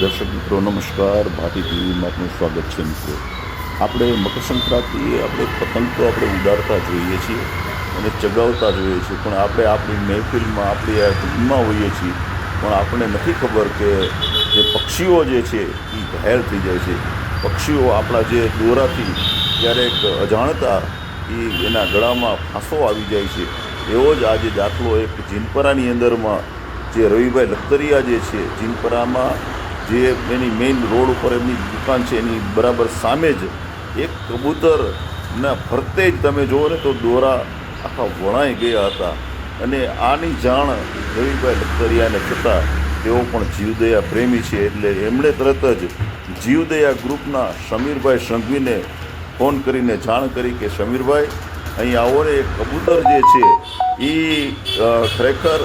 દર્શક મિત્રો, નમસ્કાર. ભાટી ટીવીમાં આપનું સ્વાગત છે મિત્રો. આપણે મકર સંક્રાંતિએ આપણે પતંગ તો આપણે ઉડાડતા જોઈએ છીએ અને ચગાવતા જોઈએ છીએ. પણ આપણે આપણી મહેફિલમાં, આપણી આ ધૂનમાં હોઈએ છીએ. પણ આપણને નથી ખબર કે જે પક્ષીઓ જે છે એ ઘાયલ થઈ જાય છે. પક્ષીઓ આપણા જે દોરાથી ક્યારેક અજાણતા એ એના ગળામાં ફાંસો આવી જાય છે. એવો જ આજે દાખલો એક જીનપરાની અંદરમાં જે રવિભાઈ લખતરિયા જે છે, જીનપરામાં જે એની મેઇન રોડ ઉપર એમની દુકાન છે, એની બરાબર સામે જ એક કબૂતરના ફરતે જ તમે જુઓ ને તો દોરા આખા વણાઈ ગયા હતા. અને આની જાણ રવિભાઈ લખતરિયાને થતાં તેઓ પણ જીવદયા પ્રેમી છે, એટલે એમણે તરત જ જીવદયા ગ્રુપના સમીરભાઈ સંઘવીને ફોન કરીને જાણ કરી કે, સમીરભાઈ, અહીં આવો ને કબૂતર જે છે એ ખરેખર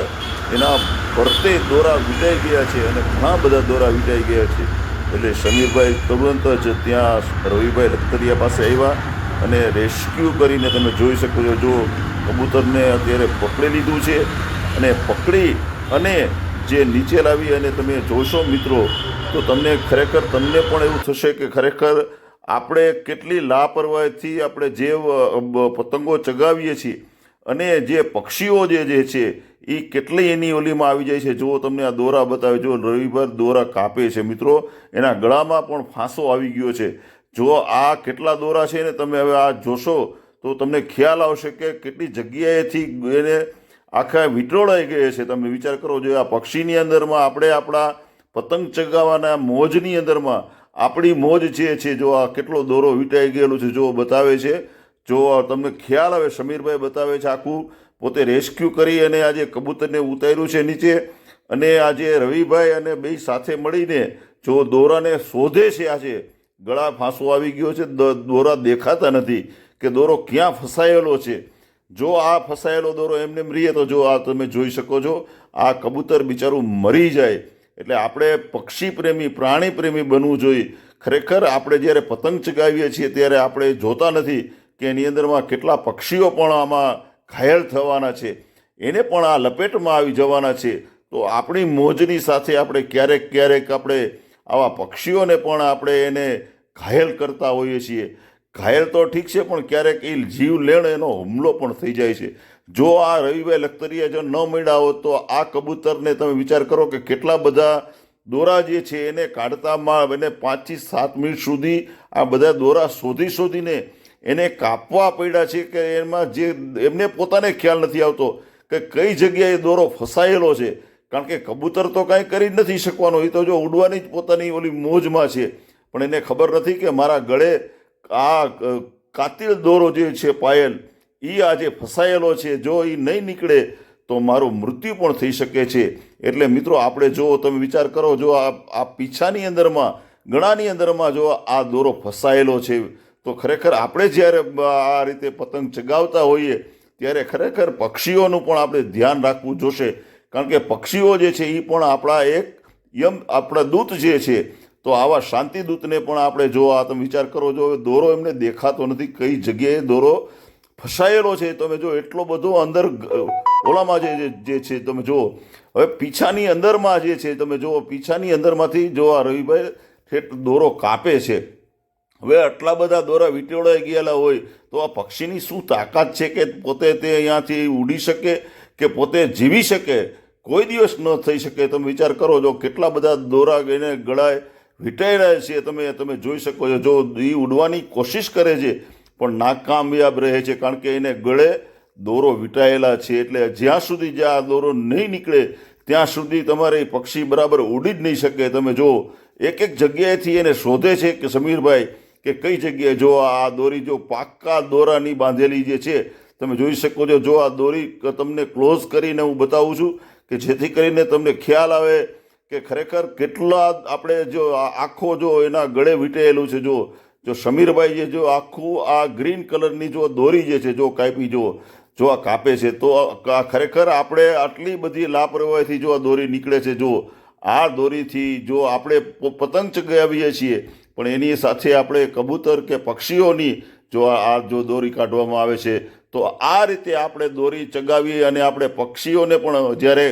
એના ફરતે દોરા વિટાઈ ગયા છે અને ઘણા બધા દોરા વિટાઈ ગયા છે. એટલે સમીરભાઈ તુરંત જ ત્યાં રવિભાઈ લખતરિયા પાસે આવ્યા અને રેસ્ક્યુ કરીને તમે જોઈ શકો છો. જો કબૂતરને અત્યારે પકડી લીધું છે અને પકડી અને જે નીચે લાવી અને તમે જોશો મિત્રો, તો તમને ખરેખર તમને પણ એવું થશે કે ખરેખર આપણે કેટલી લાપરવાહીથી આપણે જે પતંગો ચગાવીએ છીએ અને જે પક્ષીઓ જે છે એ કેટલી એની ઓલીમાં આવી જાય છે? જો તમને આ દોરા બતાવે જો રવિભર દોરા કાપે છે મિત્રો. એના ગળામાં પણ ફાંસો આવી ગયો છે. જો આ કેટલા દોરા છે ને તમે હવે આ જોશો, તો તમને ખ્યાલ આવશે કે કેટલી જગ્યાએથી એને આખા વિટોળાઈ ગયે છે. તમે વિચાર કરો, જો આ પક્ષીની અંદરમાં આપણે આપણા પતંગ ચગાવવાના મોજની અંદરમાં આપણી મોજ જે છે, જો આ કેટલો દોરો વીંટાઈ ગયેલો છે જો બતાવે છે. જો તમને ખ્યાલ આવે, સમીરભાઈ બતાવે છે આખું પોતે રેસ્ક્યુ કરી અને આજે કબૂતરને ઉતાર્યું છે નીચે અને આજે રવિભાઈ અને બે સાથે મળીને જો દોરાને શોધે છે આજે ગળા ફાંસો આવી ગયો છે દોરા દેખાતા નથી કે દોરો ક્યાં ફસાયેલો છે. જો આ ફસાયેલો દોરો એમને એમ રહીએ તો જો આ તમે જોઈ શકો છો, આ કબૂતર બિચારું મરી જાય. એટલે આપણે પક્ષી પ્રેમી પ્રાણી પ્રેમી બનવું જોઈએ. ખરેખર આપણે જ્યારે પતંગ ચગાવીએ છીએ ત્યારે આપણે જોતા નથી કે એની અંદરમાં કેટલા પક્ષીઓ પણ આમાં ઘાયલ થવાના છે. એને પણ આ લપેટમાં આવી જવાના છે. તો આપણી મોજની સાથે આપણે ક્યારેક ક્યારેક આપણે આવા પક્ષીઓને પણ આપણે એને ઘાયલ કરતા હોઈએ છીએ. ઘાયલ તો ઠીક છે, પણ ક્યારેક એ જીવલેણ એનો હુમલો પણ થઈ જાય છે. જો આ રવિભાઈ લખતરિયા જો ન મળ્યા હોત, તો આ કબૂતરને તમે વિચાર કરો કે કેટલા બધા દોરા જે છે એને કાઢતામાં એને પાંચથી સાત મિનિટ સુધી આ બધા દોરા શોધી શોધીને એને કાપવા પડ્યા છે કે એમાં જે એમને પોતાને ખ્યાલ નથી આવતો કે કઈ જગ્યાએ દોરો ફસાયેલો છે. કારણ કે કબૂતર તો કાંઈ કરી નથી શકવાનો. એ તો જો ઉડવાની જ પોતાની ઓલી મોજમાં છે. પણ એને ખબર નથી કે મારા ગળે આ કાતિલ દોરો જે છે પાયલ એ આજે ફસાયેલો છે. જો એ નહીં નીકળે તો મારું મૃત્યુ પણ થઈ શકે છે. એટલે મિત્રો, આપણે જો તમે વિચાર કરો, જો આ પીછાની અંદરમાં ગળાની અંદરમાં જો આ દોરો ફસાયેલો છે તો ખરેખર આપણે જ્યારે આ રીતે પતંગ ચગાવતા હોઈએ, ત્યારે ખરેખર પક્ષીઓનું પણ આપણે ધ્યાન રાખવું જોશે. કારણ કે પક્ષીઓ જે છે એ પણ આપણા એક યમ, આપણા દૂત જે છે, તો આવા શાંતિ દૂતને પણ આપણે જો આ તમે વિચાર કરો, જો હવે દોરો એમને દેખાતો નથી, કઈ જગ્યાએ દોરો ફસાયેલો છે, તમે જો એટલો બધો અંદર ઓલામાં જે- જે છે, તમે જુઓ. હવે પીછાની અંદરમાં જે છે, તમે જુઓ, પીછાની અંદરમાંથી જો આ રવિભાઈ ઠેઠ દોરો કાપે છે હવે આટલા બધા દોરા વીંટોળાઈ ગયેલા હોય તો આ પક્ષીની શું તાકાત છે કે પોતે તે અહીંયાથી ઉડી શકે કે પોતે જીવી શકે? કોઈ દિવસ ન થઈ શકે. તમે વિચાર કરો, જો કેટલા બધા દોરા એને ગળાએ વીંટાયેલા છે, તમે તમે જોઈ શકો છો. જો એ ઉડવાની કોશિશ કરે છે, પણ નાકામયાબ રહે છે, કારણ કે એને ગળે દોરો વીંટાયેલા છે. એટલે જ્યાં સુધી જે આ દોરો નહીં નીકળે, ત્યાં સુધી તમારે પક્ષી બરાબર ઉડી જ નહીં શકે. તમે જો એક એક જગ્યાએથી એને શોધે છે કે સમીરભાઈ કે કઈ જગ્યાએ જો આ દોરી જો પાક્કા દોરાની બાંધેલી જે છે, તમે જોઈ શકો છો, જો આ દોરી તમને ક્લોઝ કરીને હું બતાવું છું કે જેથી કરીને તમને ખ્યાલ આવે કે ખરેખર કેટલા આપણે જો આખો જો એના ગળે વીંટેલું છે, જો જો સમીરભાઈ જે જો આખું આ ગ્રીન કલરની જો દોરી જે છે, જો કાપી જો જો આ કાપે છે, તો આ ખરેખર આપણે આટલી બધી લાપરવાહીથી જો આ દોરી નીકળે છે, જો આ દોરીથી જો આપણે પતંગ ચગાવીએ છીએ પણ એની સાથે આપણે કબૂતર કે પક્ષીઓની જો આ જો દોરી કાઢવામાં આવે છે, તો આ રીતે આપણે દોરી ચગાવીએ અને આપણે પક્ષીઓને પણ જ્યારે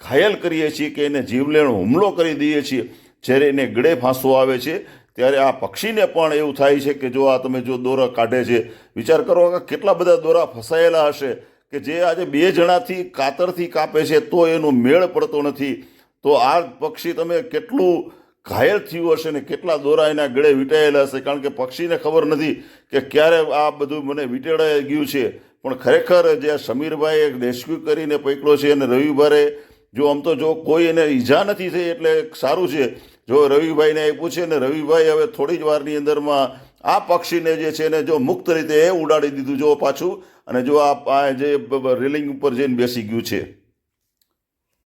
ઘાયલ કરીએ છીએ કે એને જીવલેણ હુમલો કરી દઈએ છીએ, જ્યારે એને ગળે ફાંસો આવે છે, ત્યારે આ પક્ષીને પણ એવું થાય છે કે જો આ તમે જો દોરા કાઢે છે, વિચાર કરો કે કેટલા બધા દોરા ફસાયેલા હશે, કે જે આજે બે જણાથી કાતરથી કાપે છે, તો એનો મેળ પડતો નથી. તો આ પક્ષી તમે કેટલું ઘાયલ થયું હશે ને કેટલા દોરા એના ગળે વીંટાયેલા હશે? કારણ કે પક્ષીને ખબર નથી કે ક્યારે આ બધું મને વીંટેડાઈ ગયું છે. પણ ખરેખર જે સમીરભાઈએ રેસ્ક્યુ કરીને પકડ્યો છે અને રવિવારે જો આમ તો જો કોઈ એને ઈજા નથી થઈ એટલે સારું છે. જો રવિભાઈને એ પૂછે ને રવિભાઈ હવે થોડી જ વારની અંદરમાં આ પક્ષીને જે છે એને જો મુક્ત રીતે એ ઉડાડી દીધું જો પાછું અને જો આ જે રેલિંગ ઉપર જઈને બેસી ગયું છે.